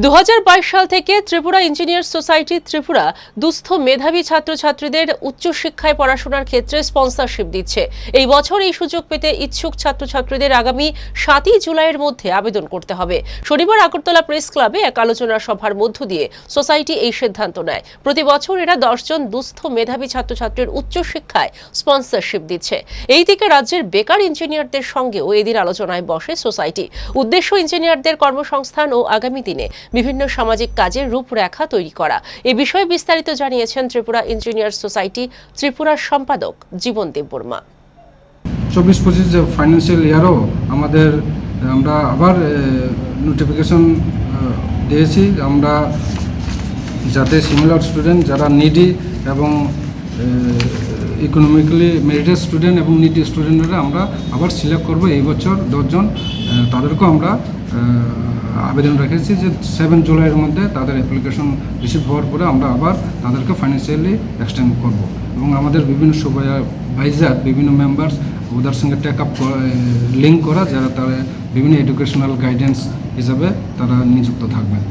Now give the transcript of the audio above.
দু হাজার বাইশ সাল থেকে ত্রিপুরা ইঞ্জিনিয়ার সোসাইটি ত্রিপুরা দুস্থ মেধাবী ছাত্রছাত্রীদের উচ্চশিক্ষায় পড়াশোনার ক্ষেত্রে স্পন্সরশিপ দিচ্ছে। এই বছর এই সুযোগ পেতে ইচ্ছুক ছাত্রছাত্রীদের আগামী সাতই জুলাইয়ের মধ্যে আবেদন করতে হবে। শনিবার আগরতলা প্রেস ক্লাবে এক আলোচনা সভার মধ্য দিয়ে সোসাইটি এই সিদ্ধান্ত নেয়। প্রতি বছর এরা দশজন দুস্থ মেধাবী ছাত্রছাত্রীর উচ্চশিক্ষায় স্পন্সরশিপ দিচ্ছে। এই দিকে রাজ্যের বেকার ইঞ্জিনিয়ারদের সঙ্গেও এদিন আলোচনায় বসে সোসাইটি। উদ্দেশ্য ইঞ্জিনিয়ারদের কর্মসংস্থান ও আগামী দিনে বিভিন্ন সামাজিক কাজের রূপরেখা তৈরি করা। এ বিষয়ে বিস্তারিত জানিয়েছেন ত্রিপুরা ইঞ্জিনিয়ার সোসাইটি ত্রিপুরার সম্পাদক জীবন দেববর্মা চব্বিশ পঁচিশ ফাইন্যান্সিয়াল ইয়ারও আমাদের, আমরা আবার নোটিফিকেশন দিয়েছি। আমরা যাতে সিমিলার স্টুডেন্ট যারা নিডি এবং ইকোনমিক্যালি মেরিটেড স্টুডেন্ট এবং নিডি স্টুডেন্টরা আমরা আবার সিলেক্ট করব। এই বছর দশজন তাদেরকেও আমরা আবেদন রেখেছি যে সেভেন জুলাইয়ের মধ্যে তাদের অ্যাপ্লিকেশন রিসিভ হওয়ার পরে আমরা আবার তাদেরকে ফাইন্যান্সিয়ালি এক্সটেন্ড করব। এবং আমাদের বিভিন্ন সুপারভাইজার বিভিন্ন মেম্বার্স ওদের সঙ্গে টেক আপ লিঙ্ক করা, যারা তারা বিভিন্ন এডুকেশনাল গাইডেন্স হিসাবে তারা নিযুক্ত থাকবেন।